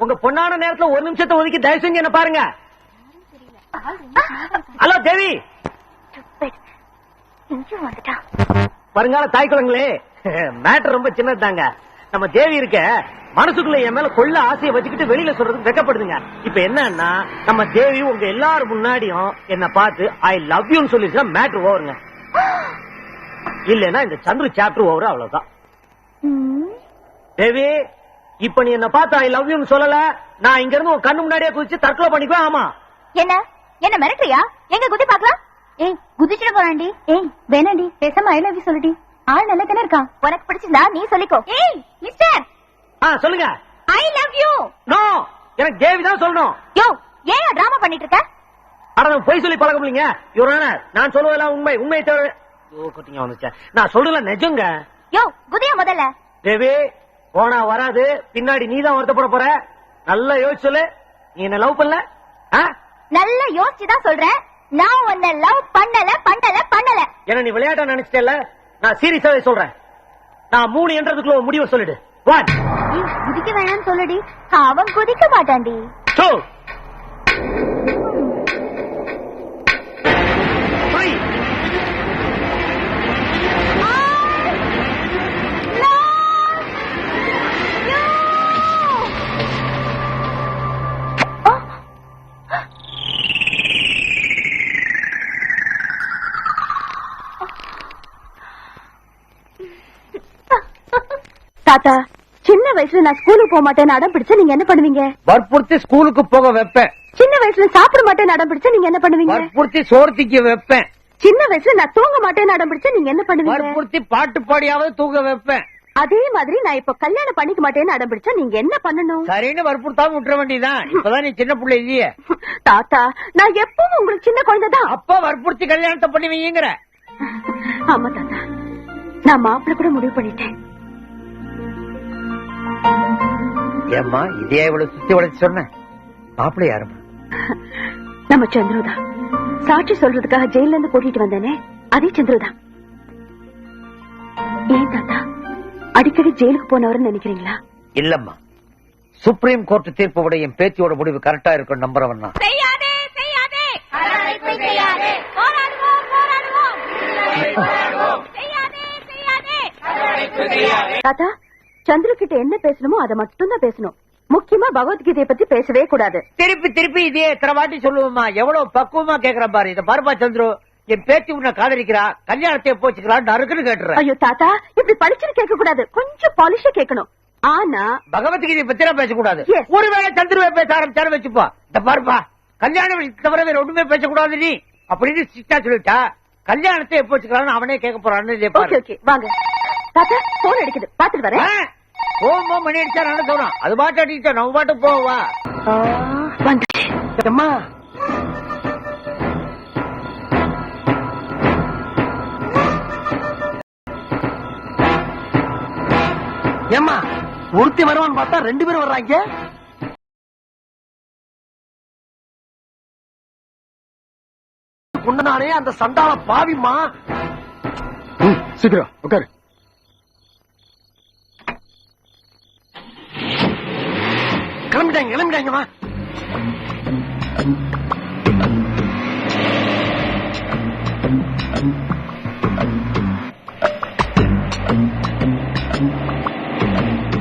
உங்க பொண்ணான நேரத்துல ஒரு நிமிஷத்தை ஒதுக்கி தயவு செஞ்சு என்ன பாருங்க. ஹலோ தேவி. வருங்கால தாய் குழந்தைங்களே மேட்டர் ரொம்ப சின்னதுதாங்க. நம்ம தேவி இருக்க மனசுக்குள்ள என் மேல கொள்ள ஆசையை வச்சுக்கிட்டு வெளியில சொல்றதுக்கு வெக்கப்படுதுங்க. இப்ப என்னன்னா நம்ம தேவி உங்க எல்லாரும் முன்னாடியும் என்ன பார்த்து ஐ லவ் யூன்னு சொல்லிருச்சா மேட்டர் ஓவருங்க இல்லைன்னா இந்த சந்துரு சாப்டர் ஓவர் அவ்வளவுதான். தேவி இப்ப நீ என்ன பார்த்து ஐ லவ் யூன்னு சொல்லல? நான் இங்க இருந்து உன் கண்ணு முன்னாடியே குதிச்சு தற்கொலை பண்ணிக்குவேன் ஆமா? என்ன? என்ன மிரட்டுறியா? எங்க குதி பாக்கலாம் ஏய் குதிச்சிட போறாண்டி ஏய் வேணாண்டி. பேசாம ஐ லவ் யூ சொல்லுடி. ஆள் நல்லா தானே இருக்கான் உனக்கு பிடிச்சிருந்தா நீ சொல்லிக்கோ. ஏய் மிஸ்டர் ஆ சொல்லுங்க. ஐ லவ் யூ நோ எனக்கு தேவி தான் சொல்லணும். யோ ஏன் டிராமா பண்ணிட்டு இருக்க அட நான் பொய் சொல்லி பழக முடியலங்க இவரான நான் சொல்லுவதெல்லாம் உண்மை. உண்மை தவிர ஓ கொட்டிங்க வந்துச்சா நான் சொல்றதுல நிஜங்க. யோ குதியா முதல்ல. தேவி போனா வராது பின்னாடி நீ தான் வருத்தப்பட போற. நல்லா யோசிச்சு நீ என்ன லவ் பண்ணல? நல்லா யோசிச்சு தான் சொல்றேன். நான் உன்னை லவ் பண்ணல பண்ணல பண்ணல. என்ன நீ விளையாட்டா நினைச்சிட்டல நான் சீரியஸாவே சொல்றேன். நான் மூணு என்றதுக்குள்ள முடிவை சொல்லிடு. ஏய், குதிக்க வேணாம்னு சொல்லுடி. அவன் குதிக்க மாட்டான்டி. தாத்தா. சின்ன வயசுல நான் ஸ்கூலுக்கு போக மாட்டேன்னு அடம் பிடிச்சா நீங்க என்ன பண்ணுவீங்க? வற்புறுத்தி ஸ்கூலுக்கு போக வைப்பேன். சின்ன வயசுல சாப்பிட மாட்டேன்னு அடம் பிடிச்சா நீங்க என்ன பண்ணுவீங்க? வற்புறுத்தி சோர்த்திக்கு வைப்பேன். சின்ன வயசுல நான் தூங்க மாட்டேன்னு அடம் பிடிச்சா நீங்க என்ன பண்ணுவீங்க? வற்புறுத்தி பாட்டு பாடியாவது தூங்க வைப்பேன். அதே மாதிரி நான் இப்ப கல்யாணம் பண்ணிக்க மாட்டேன்னு அடம் பிடிச்சா நீங்க என்ன பண்ணணும்? சரின்னு வற்புறுத்தாம விட்டுற வேண்டியதான் இப்பதான் நீ சின்ன பிள்ளை இல்லையே. தாத்தா நான் எப்பவும் உங்களுக்கு சின்ன குழந்தைதான். அப்ப வற்புறுத்தி கல்யாணத்தை பண்ணி வைங்கிற ஆமா தாத்தா. நான் மாப்பிள்ள கூட முடிவு பண்ணிட்டேன். ஏம்மா இதே இவ்வளவு சுத்தி வளைச்சு சொன்ன? மாப்பிள்ளை யாருமா நம்ம சந்துருதான் சாட்சி சொல்றதுக்காக ஜெயில இருந்து கூட்டிட்டு வந்தானே அதே சந்துருதான் ஏன் தாத்தா அடிக்கடி ஜெயிலுக்கு போனவர்னு நினைக்கிறீங்களா? இல்லம்மா. சுப்ரீம் கோர்ட் தீர்ப்பு விட என் பேத்தியோட முடிவு கரெக்டா இருக்கும் நம்புறவன் தாத்தா சந்திர கிட்ட என்ன பேசணுமோ அதை மட்டும் தான் பேசணும். முக்கியமா பகவத்கீதையை பத்தி பேசவே கூடாது. திருப்பி திருப்பி இதே எத்தனை வாட்டி சொல்லுவோமா? எவ்வளவு பக்குவமா கேக்குற பாரு. இத பாருப்பா சந்துரு. என் பேத்தி உன்னை காதலிக்கிறா. கல்யாணத்தை போச்சுக்கிறான் நறுக்குன்னு கேட்டுறேன். ஐயோ தாத்தா இப்படி படிச்சுன்னு கேட்க கூடாது கொஞ்சம் பாலிஷா கேட்கணும். ஆனா பகவத்கீதை பத்தி பேசக்கூடாது. ஒருவேளை சந்துருவை பேச ஆரம்பிச்சாரு வச்சுப்பா. இந்த பாருப்பா. கல்யாணம் தவிர வேற ஒண்ணுமே பேசக்கூடாது நீ. அப்படின்னு சொல்லிட்டா. கல்யாணத்தை எப்போ வச்சுக்கிறான்னு அவனே கேட்க போறான்னு வாங்க. தாத்தா போன் அடிக்குது. பாத்துட்டு வரேன். போகும்போ மணி அடிச்சா நல்ல அது பாட்டு அடிச்சா நம்ம பாட்டு போவா அம்மா. ஏம்மா ஒருத்தி வருவான்னு பார்த்தா ரெண்டு பேரும் வர்றாங்க? குண்டனானே அந்த சண்டால பாவிமா சீக்கிரம் உட்காரு. கிளம்பிட்டாங்க கிளம்பிட்டாங்கம்மா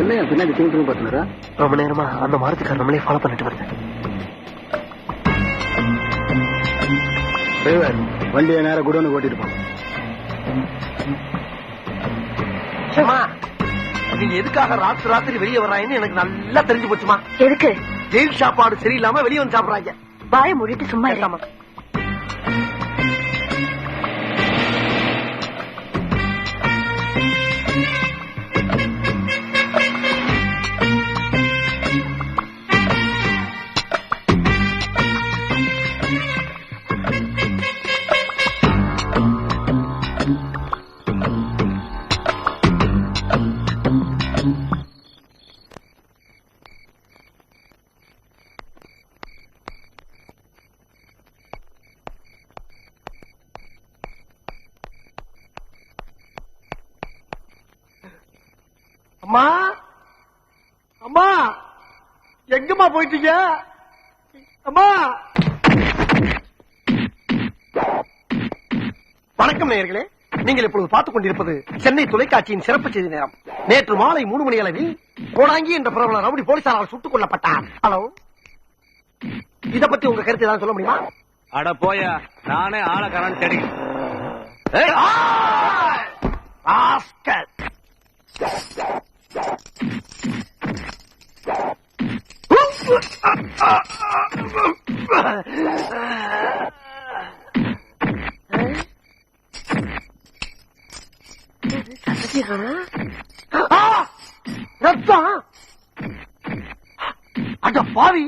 இல்லையா பின்னாடி தூண்டு பாத்துனாரா ரொம்ப நேரமா அந்த மாரத்துக்கார நம்மளே ஃபாலோ பண்ணிட்டு வருது. டிரைவர் வண்டியை நேரா குடோனு ஓட்டிட்டு போங்க நீங்க எதுக்காக ராத்திரி ராத்திரி வெளியே வர்றாங்கன்னு எனக்கு நல்லா தெரிஞ்சு போச்சுமா? எதுக்கு? ஜெயில் சாப்பாடு சரியில்லாம வெளியே வந்து சாப்பிடுறாங்க. வாய மூடிட்டு சும்மா இரு. அம்மா? அம்மா எங்கம்மா போயிட்டீங்க? அம்மா? வணக்கம் நேயர்களே. நீங்கள் இப்பொழுது பார்த்துக் கொண்டிருப்பது சென்னை தொலைக்காட்சியின் சிறப்பு செய்தி நேரம். நேற்று மாலை மூணு மணி அளவில் கோடாங்கி என்ற பிரபல ரவுடி போலீசாரால் சுட்டுக் கொல்லப்பட்டார். ஹலோ? இத பத்தி உங்க கருத்து ஏதாவது சொல்ல முடியுமா? அட போயா நானே ஆளக்காரன் தேடி ஏய், ஆ! ராஸ்கல். ஆ! ரத்தம் அட பாவி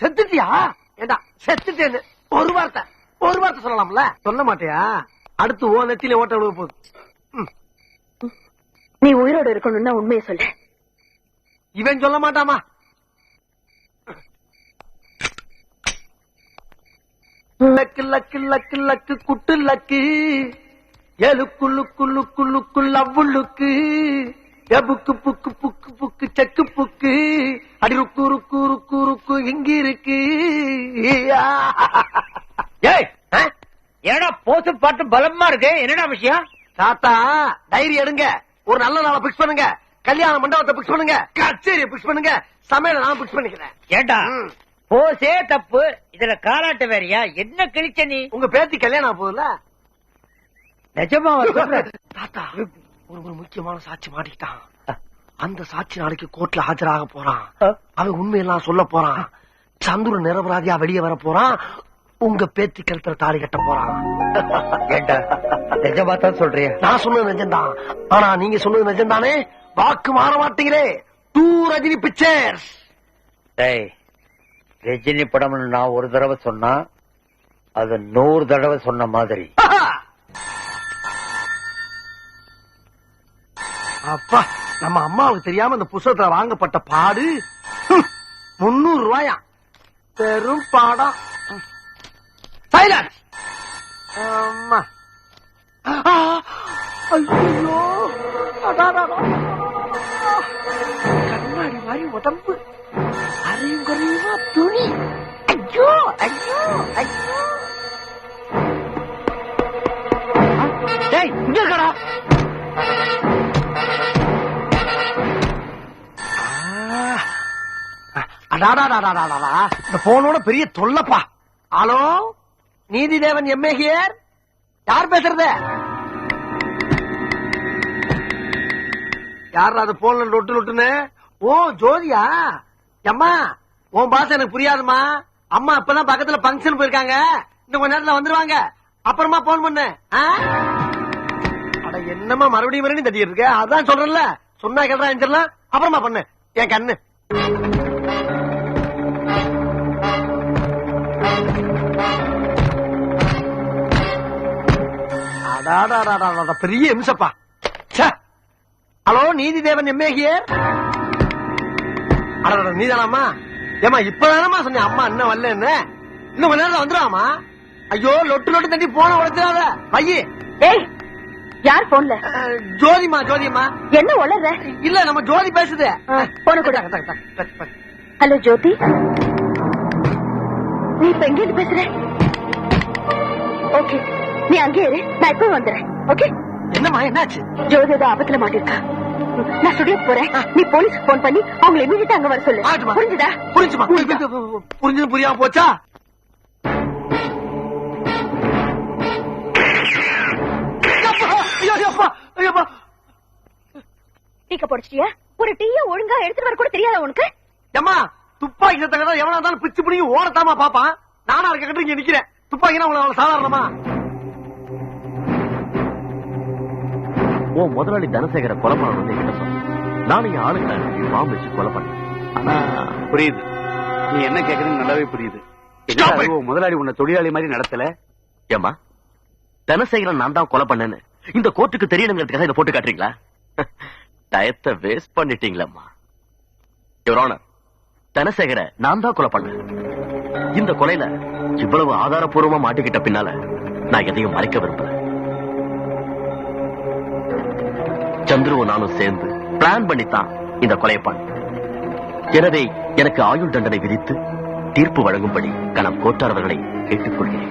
செத்துட்டியா ஏண்டா செத்துட்டேன்னு ஒரு வார்த்தை ஒரு வார்த்தை சொல்லலாம்ல சொல்ல மாட்டியா அடுத்து ஓ நெத்தியில ஓட்ட விழுக போகுது ம். நீ உயிரோட இருக்கணும்னா உண்மையை சொல்லு இவன் சொல்ல மாட்டாமா luck luck luck luck good luck. எலுக்கு லுக்கு லுக்கு லுக்கு லவ்வுள்ளுக்கு எபுக்கு புக்கு புக்கு புக்கு செக்கு புக்கு. அடி ருக்கு ருக்கு ருக்கு ருக்கு இங்க இருக்கு. ஏய்? ஏடா போத்து பாட்டு பலமா இருக்கு? என்னடா விஷயம்? தாத்தா டைரி எடுங்க. ஒரு நல்ல நாளை பிக்ஸ் பண்ணுங்க. கல்யாண மண்டபத்தை பிக்ஸ் பண்ணுங்க. கச்சேரியை பிக்ஸ் பண்ணுங்க. சமையல நான் பிக்ஸ் பண்ணிக்கிறேன். ஏண்டா. போசே தப்பு. இதுல காலாட்ட வேறயா? என்ன கிழிச்ச நீ? உங்க பேத்தி கல்யாணம் போகுதுல நிஜமா தாத்தா ஒரு ஒரு முக்கியமான சாட்சி மாட்டிக்கிட்டான். அந்த சாட்சி நாளைக்கு கோர்ட்ல ஆஜராக போறான். அவன் உண்மையெல்லாம் சொல்ல போறான். சந்துரு நிரபராதியா வெளியே வர போறான். உங்க பேத்தி கழுத்துல தாலி கட்ட போறான். ஏண்டா? நிஜமா தான் சொல்றியா. நான் சொன்னது நிஜம்தான். ஆனா நீங்க சொன்னது நிஜம்தானே? வாக்கு மாற மாட்டீங்களே டூ ரஜினி பிக்சர்ஸ். டேய் ரஜினி படம்னு நான் ஒரு தடவை சொன்னா அது நூறு தடவை சொன்ன மாதிரி. அப்பா நம்ம அம்மாவுக்கு தெரியாம இந்த புஸ்தகத்துல வாங்கப்பட்ட பாடு முன்னூறு ரூபாயா? பெரும் பாடம் சைலன்ஸ்! அம்மா. ஐயோ! கண்ணாடி மாதிரி உடம்பு. அரையும் குறையுமா துணி. ஐயோ ஐயோ ஐயோ. டேய் இங்க இருக்கடா. இந்த போனோட பெரிய தொல்லப்பா. Hello Neethidevan MA here? யார் பேசுறது? யார் அது போன்ல லொட்டு லொட்டுன்னு? ஓ ஜோதியா? அம்மா உன் பாச எனக்கு புரியாதுமா அம்மா இப்பதான் பக்கத்துல பங்கன் போயிருக்காங்க. இன்னும் கொஞ்ச நேரத்துல வந்துருவாங்க. அப்புறமா போன் பண்ணு. அட என்னம்மா மறுபடியும் மறுபடியும் தட்டிட்டு இருக்க? அதான் சொல்றேன்ல. சொன்னா கேட்டா அஞ்சிடலாம் அப்புறமா பண்ணு. என் கண்ணு. பெரிய இம்சப்பா. ஹலோ நீதி தேவன் ஹியர்? அடடா நீதானாமா ஏமா இப்பதானமா சொன்னேன் அம்மா இன்னும் வரலன்னு. இன்னும் கொஞ்ச நேரம் வந்துருவாமா ஐயோ லொட்டு லொட்டு தட்டி போன உழைச்சிடாத பையி. ஏய் யார் போன்ல ஜோதிமா ஜோதிமா என்ன உளற இல்ல நம்ம ஜோதி பேசுது. போன கொடு. ஹலோ ஜோதி. நீ இப்ப எங்க பேசுற? ஓகே. நீ அங்கே இரு. நான் இப்ப வந்துடுறேன். ஓகே? என்னம்மா என்னாச்சு? ஜோதி ஏதோ ஆபத்துல மாட்டிருக்கா. நான் ஸ்டுடியோ போறேன் நீ போலீஸ்க்கு போன் பண்ணி அவங்களை இமீடியட்டா அங்க வர சொல்லு. புரிஞ்சுதா? புரிஞ்சுமா? புரிஞ்சது? புரியாம போச்சா. டீக்க போடிச்சிட்டியா? ஒரு டீய ஒழுங்கா எடுத்துட்டு வர கூட தெரியாதா உனக்கு? ஏம்மா துப்பாக்கி சத்தம் எவனா இருந்தாலும் பிச்சு பிடிங்கி ஓடத்தாமா பாப்பான். நானா இருக்க கட்டு இங்க நிக்கிறேன். துப்பாக்கினா உங்களை அவ்வளவு சாதாரணமா? உன் முதலாளி தனசேகர கொலை பண்ண வந்து என்கிட்ட சொன்னான். நானும் என் ஆளுங்களை அனுப்பி பாம்பு வச்சு கொலை பண்ணேன். ஆனா புரியுது. நீ என்ன கேக்குறீங்க நல்லாவே புரியுது. உன் முதலாளி உன்னை தொழிலாளி மாதிரி நடத்தல? ஏமா தனசேகரன் நான் தான் கொலை பண்ணேன்னு இந்த கோர்ட்டுக்கு தெரியணுங்கிறதுக்காக இதை போட்டு காட்டுறீங்களா? டயத்தை வேஸ்ட் பண்ணிட்டீங்களம்மா. யுவர் தனசேகர நான் தான் கொலை பண்ணேன். இந்த கொலையில இவ்வளவு ஆதாரப்பூர்வமா மாட்டிக்கிட்ட பின்னால நான் எதையும் மறைக்க விரும்பல. சந்துருவும் நானும் சேர்ந்து பிளான் பண்ணித்தான் இந்த கொலைப்பான் பண்ண எனவே எனக்கு ஆயுள் தண்டனை விதித்து தீர்ப்பு வழங்கும்படி கணம் கோட்டார் அவர்களை கேட்டுக்கொள்கிறேன்.